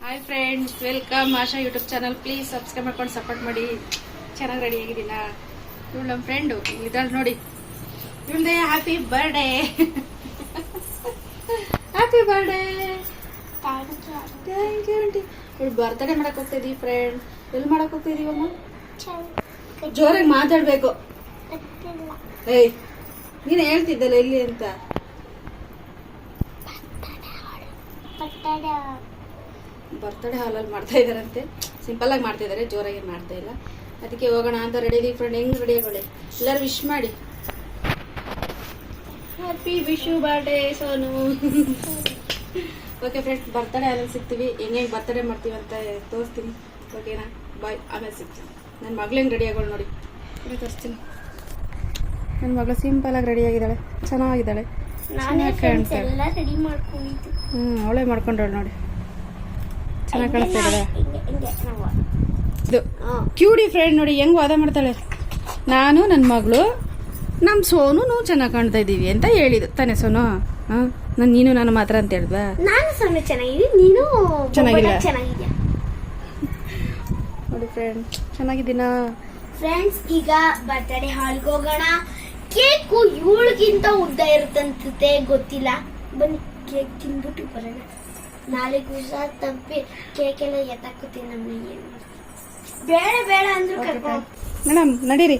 Hi friends welcome Asha YouTube channel please subscribe ಮಾಡ್ಕೊಂಡು support ಮಾಡಿ. ಚೆನ್ನಾಗಿ ರೆಡಿ ಆಗಿದ್ದೀನ ಇವಳು ನಮ್ಮ ಫ್ರೆಂಡು ಇದ್ದಾಳೆ ನೋಡಿ. ಇವಳದೇ happy birthday happy birthday thank you aunty ಇವಳು ಬರ್ತಡೇ ಮಾಡಕ್ ಹೋಗ್ತಿದ್ದೀವಿ ಫ್ರೆಂಡ್ ಎಲ್ಲಿ ಮಾಡಕ್ ಹೋಗ್ತಿದೀವಮ್ಮ ಜೋರಾಗಿ ಮಾತಾಡಬೇಕು. ಏಯ್, ನೀನು ಹೇಳ್ತಿದ್ದಲ್ಲ ಎಲ್ಲಿ ಅಂತ? ಬರ್ತ್ಡೇ ಹಾಲಲ್ಲಿ ಮಾಡ್ತಾ ಇದ್ದಾರಂತೆ. ಸಿಂಪಲ್ ಆಗಿ ಮಾಡ್ತಾ ಇದಾರೆ ಜೋರಾಗಿ ಮಾಡ್ತಾ ಇಲ್ಲ. ಅದಕ್ಕೆ ಹೋಗೋಣ ಅಂತ ರೆಡಿ ಇದೀವಿ ಫ್ರೆಂಡ್ ಹೆಂಗ್ ರೆಡಿ ಆಗೋಳಿ? ಎಲ್ಲರೂ ವಿಶ್ ಮಾಡಿ. Happy Vishu birthday Sonu okay friend birthday ಹಾಲಲ್ಲಿ ಸಿಗ್ತೀವಿ. ಹೆಂಗೆ ಹೆಂಗೆ ಬರ್ತ್ಡೇ ಮಾಡ್ತೀವಿ ಅಂತ ತೋರಿಸ್ತೀನಿ. ಓಕೆನಾ ಬಾಯ್ ಆಮೇಲೆ ಸಿಗ್ತೀನಿ. ನನ್ನ ಮಗಳು ಹೆಂಗೆ ರೆಡಿ ಆಗೋಳು ನೋಡಿ. ತೋರಿಸ್ತೀನಿ. ನನ್ನ ಮಗಳು ಸಿಂಪಲ್ ಆಗಿ ರೆಡಿ ಆಗಿದ್ದಾಳೆ. ಚೆನ್ನಾಗಿದ್ದಾಳೆ. ಹ್ಞೂ ಅವಳೇ ಮಾಡ್ಕೊಂಡವಳು ನೋಡಿ. ಚೆನ್ನಾಗಿ ಕಾಣಿಸ್ತಾ ಇದು ಹಾ. ಕ್ಯೂಡಿ ಫ್ರೆಂಡ್ ನೋಡಿ ಹೆಂಗ್ ವಾದ ಮಾಡ್ತಾಳೆ? ನಾನು ನನ್ನ ಮಗಳು ನಮ್ಮ ಸೋನು ಚೆನ್ನಾಗಿ ಕಾಣ್ತಾ ಇದ್ದೀವಿ ಅಂತ ಹೇಳಿದ್ದು. ತಾನೇ ಸೋನು? ಹಾಂ? ನಾನು ನೀನು ನಾನು ಮಾತ್ರ ಅಂತ ಹೇಳಿದ್ವಾ? ನಾನು ಸೋನು ಚೆನ್ನಾಗಿದ್ದೀನಿ ನೀನು ಚೆನ್ನಾಗಿಲ್ಲ. ನೋಡಿ ಫ್ರೆಂಡ್ ಚೆನ್ನಾಗಿದ್ದೀನಾ? ಫ್ರೆಂಡ್ಸ್ ಈಗ ಬರ್ತಡೇ ಹಾಲ್ಗೆ ಹೋಗೋಣ. ಕೇಕು ಇವಳಿಗಿಂತ ಉದ್ದ ಇರುತ್ತಂತೆ ಗೊತ್ತಿಲ್ಲ. ಬನ್ನಿ ಕೇಕ್ ತಿನ್ಬಿಟ್ಟು ಬರೋಣ. ನಾಳೆ ಹುಷಾರ್ ತಪ್ಪಿ ಕೇಕ್ ಎಲ್ಲ ಎತ್ತಾಕೋತೀನಿ ನಮಗೆ? ಬೇಡ ಬೇಡ ಅಂದ್ರು ಮೇಡಮ್ ನಡೀರಿ.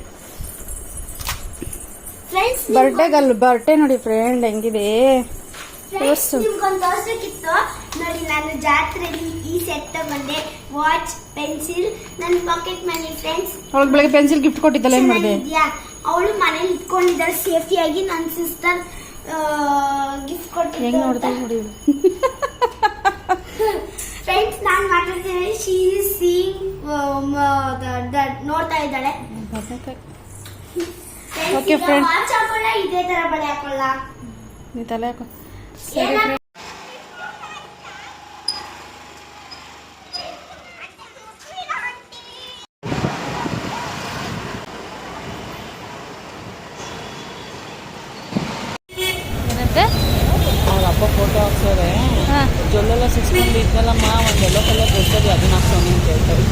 ಫ್ರೆಂಡ್ಸ್ ಬರ್ಡೇಗಲ್ ಬರ್ಡೇ ನೋಡಿ ಫ್ರೆಂಡ್ ಹೆಂಗಿದೆ? ಫ್ರೆಂಡ್ಸ್. ನಿಮ್ಗೊಂದು ತೋರ್ಸಕ್ಕಿತ್ತು ನೋಡಿ ನಾನು ಜಾತ್ರೆಯಲ್ಲಿ ಈ ಸೆಟ್ ತಗೊಂಡೆ. ವಾಚ್ ಪೆನ್ಸಿಲ್ ನನ್ನ ಪಾಕೆಟ್ ಮನಿ ಫ್ರೆಂಡ್ಸ್ ಬೆಳಗ್ಗೆ ಪೆನ್ಸಿಲ್ ಗಿಫ್ಟ್ ಕೊಟ್ಟಿದ್ದಲ್ಲ ಏನ್ ಮಾಡಿದೆ? ಅವಳು ಮನೇಲಿ ಇಟ್ಕೊಂಡಿದ್ದಾಳೆ. ಸೇಫ್ಟಿಯಾಗಿ ನನ್ನ ಸಿಸ್ಟರ್ ಗಿಫ್ಟ್ ಕೊಟ್ಟಿದ್ದೆ ನೋಡ್ತಾ ನೋಡಿ. ಫ್ರೆಂಡ್ಸ್ ನಾನು ಮಾತಾಡ್ತೀನಿ ಶಿ ಸೀಯಿಂಗ್ ನೋಡ್ತಾ ಇದ್ದಾಳೆ. ಓಕೆ ಫ್ರೆಂಡ್ಸ್ ಇದೇ ತರ ಬಳೆ ಹಾಕೊಳ್ಳ. ನೀ ತಲೆ ಹಾಕೋ. ಸರಿ ಹಾಂ ಜೊಲ್ಲೆಲ್ಲ ಸಿಕ್ಸ್ಕೊಂಡು ಇದ್ನಲ್ಲಮ್ಮ ಒಂದು ಎಲ್ಲೋ ಕಲರ್ ಕೊಡ್ತದೆ ಅದನ್ನ ಹಾಕ್ಸೋಣ ಅಂತ ಹೇಳ್ತಾರೆ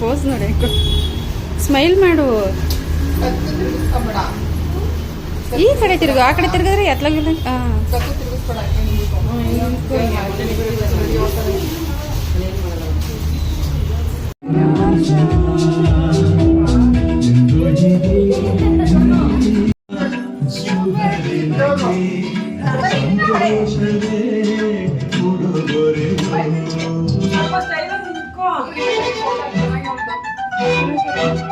ಪೋಸ್ ನೋಡಿ ಸ್ಮೈಲ್ ಮಾಡು ಈ ಕಡೆ ತಿರುಗು ಆ ಕಡೆ ತಿರುಗಿದ್ರೆ ಎತ್ಲಾಗಿಲ್ಲ ಹಾಂ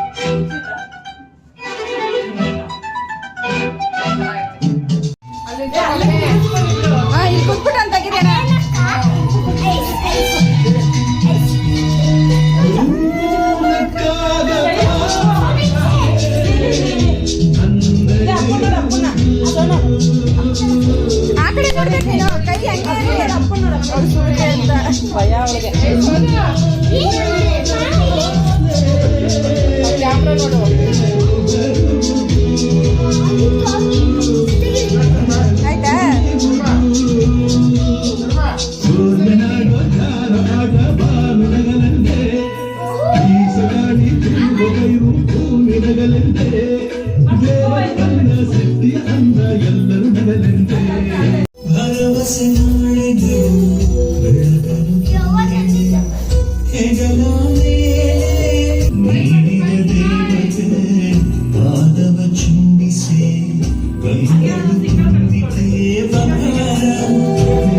ಹಂಗೆ ಸುಳ್ಳು ಅಂತ ಭಯ ಅವಳಿಗೆ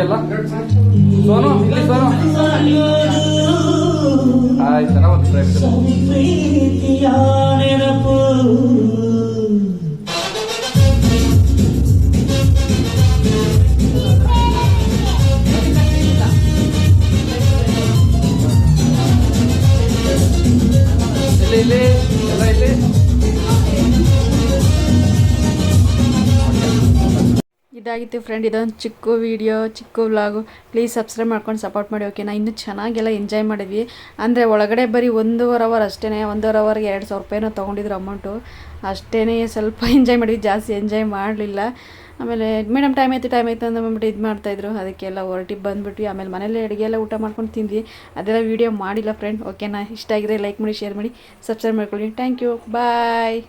ಅಲ್ಲ? ಸೋನು ಇಲ್ಲಿ ಸೋನು. ಆಯ್ತು ಚೆನ್ನಾಗಿ ಇದಾಗಿತ್ತು ಫ್ರೆಂಡ್ ಇದೊಂದು ಚಿಕ್ಕ ವೀಡಿಯೋ ಚಿಕ್ಕ ವ್ಲಾಗು ಪ್ಲೀಸ್ ಸಬ್ಸ್ಕ್ರೈಬ್ ಮಾಡ್ಕೊಂಡು ಸಪೋರ್ಟ್ ಮಾಡಿ ಓಕೆನಾ ಇನ್ನೂ ಚೆನ್ನಾಗೆಲ್ಲ ಎಂಜಾಯ್ ಮಾಡಿದ್ವಿ. ಅಂದರೆ ಒಳಗಡೆ ಬರೀ ಒಂದೂವರೆ ಅವರ್ ಅಷ್ಟೇ ಒಂದೂವರೆ ಅವರ್ಗೆ ಎರಡು ಸಾವಿರ ರೂಪಾಯಿನೋ ತೊಗೊಂಡಿದ್ರು ಅಮೌಂಟು ಅಷ್ಟೇ ಸ್ವಲ್ಪ ಎಂಜಾಯ್ ಮಾಡಿದ್ವಿ, ಜಾಸ್ತಿ ಎಂಜಾಯ್ ಮಾಡಲಿಲ್ಲ. ಆಮೇಲೆ ಮೇಡಮ್ ಟೈಮ್ ಆಯಿತು ಟೈಮ್ ಆಯ್ತು ಅಂದ್ಬಿಟ್ಟು ಇದು ಮಾಡ್ತಾಯಿದ್ರು ಅದಕ್ಕೆಲ್ಲ ಹೊರಟಿ ಬಂದುಬಿಟ್ವಿ. ಆಮೇಲೆ ಮನೇಲಿ ಅಡುಗೆ ಎಲ್ಲ ಊಟ ಮಾಡ್ಕೊಂಡು ತಿಂದ್ವಿ. ಅದೆಲ್ಲ ವೀಡಿಯೋ ಮಾಡಿಲ್ಲ ಫ್ರೆಂಡ್ ಓಕೆನಾ ಇಷ್ಟ ಆಗಿದ್ರೆ ಲೈಕ್ ಮಾಡಿ ಶೇರ್ ಮಾಡಿ ಸಬ್ಸ್ಕ್ರೈಬ್ ಮಾಡ್ಕೊಳ್ಳಿ. Thank you bye